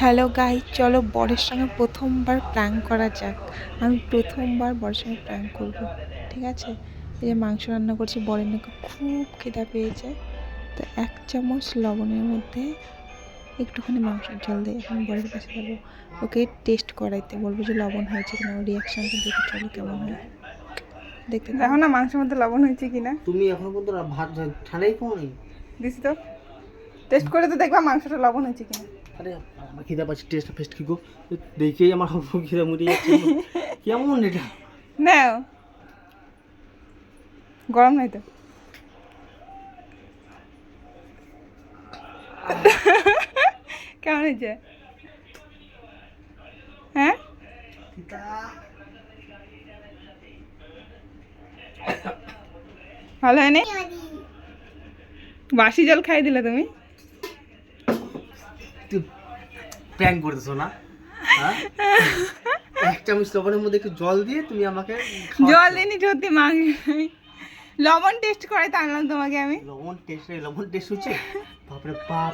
Hello guy চলো বরের সঙ্গে প্রথমবার প্র্যাঙ্ক করা যাক। আমি প্রথমবার বরের সঙ্গে প্র্যাঙ্ক করব ঠিক আছে? এই যে মাংস রান্না করছি বরের নাকি খুব খিদা পেয়েছে। তো এক চামচ লবণের মধ্যে একটুখানি মাংসের জল দিয়ে এখন বরের কাছে যাব। ওকে টেস্ট করাইতে বলব যে লবণ হয়েছে কিনা ওর রিয়াকশানটা দেখে চলো কেমন হয়। দেখতে দেখো না মাংসের মধ্যে লবণ হয়েছে কিনা। তুমি এখনও পর্যন্ত ভাত ঠান্ডাই খাও নি দিছি তো। টেস্ট করে তো দেখবা মাংসটা লবণ হয়েছে কিনা। আরে আমার খিদা পাচ্ছি টেস্ট ফেস্ট কি গো? দেখেই আমার খিদা মরে যাচ্ছে। কেমন এটা? নাও। গরম নাই তো? কেমন হয়েছে? হ্যাঁ? ভালো হয়নি? বাসি জল খাই দিলে তুমি? প্র্যাঙ্ক করতেছো না? হ্যাঁ? এক চামচ লবণের মধ্যে একটু জল দিয়ে তুমি আমাকে। জল দিনি সত্যি মাংস লবণ টেস্ট করাই আনলাম তোমাকে আমি। লবণ টেস্ট লবণ টেস্ট হচ্ছে? বাপরে বাপ